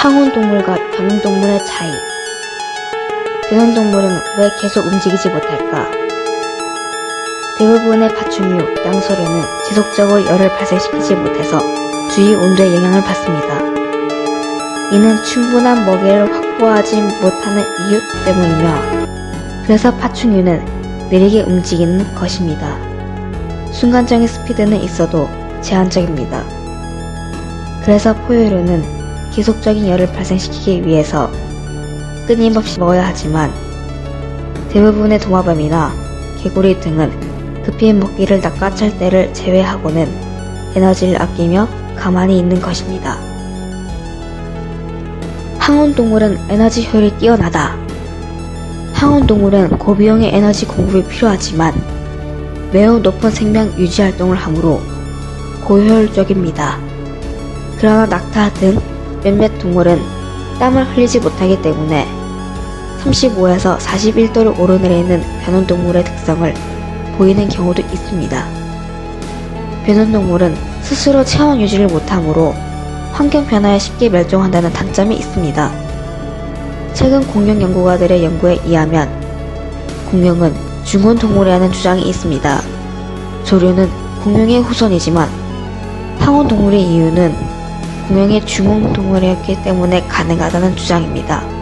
항온동물과 변온동물의 차이. 변온동물은 왜 계속 움직이지 못할까? 대부분의 파충류, 양서류는 지속적으로 열을 발생시키지 못해서 주위 온도에 영향을 받습니다. 이는 충분한 먹이를 확보하지 못하는 이유 때문이며 그래서 파충류는 느리게 움직이는 것입니다. 순간적인 스피드는 있어도 제한적입니다. 그래서 포유류는 계속적인 열을 발생시키기 위해서 끊임없이 먹어야 하지만 대부분의 도마뱀이나 개구리 등은 급히 먹이를 낚아챌 때를 제외하고는 에너지를 아끼며 가만히 있는 것입니다. 항온동물은 에너지 효율이 뛰어나다. 항온동물은 고비용의 에너지 공급이 필요하지만 매우 높은 생명 유지 활동을 하므로 고효율적입니다. 그러나 낙타 등 몇몇 동물은 땀을 흘리지 못하기 때문에 35에서 41도를 오르내리는 변온동물의 특성을 보이는 경우도 있습니다. 변온동물은 스스로 체온 유지를 못하므로 환경 변화에 쉽게 멸종한다는 단점이 있습니다. 최근 공룡 연구가들의 연구에 의하면 공룡은 중온 동물이라는 주장이 있습니다. 조류는 공룡의 후손이지만 항온 동물의 이유는 공룡의 중온 동물이었기 때문에 가능하다는 주장입니다.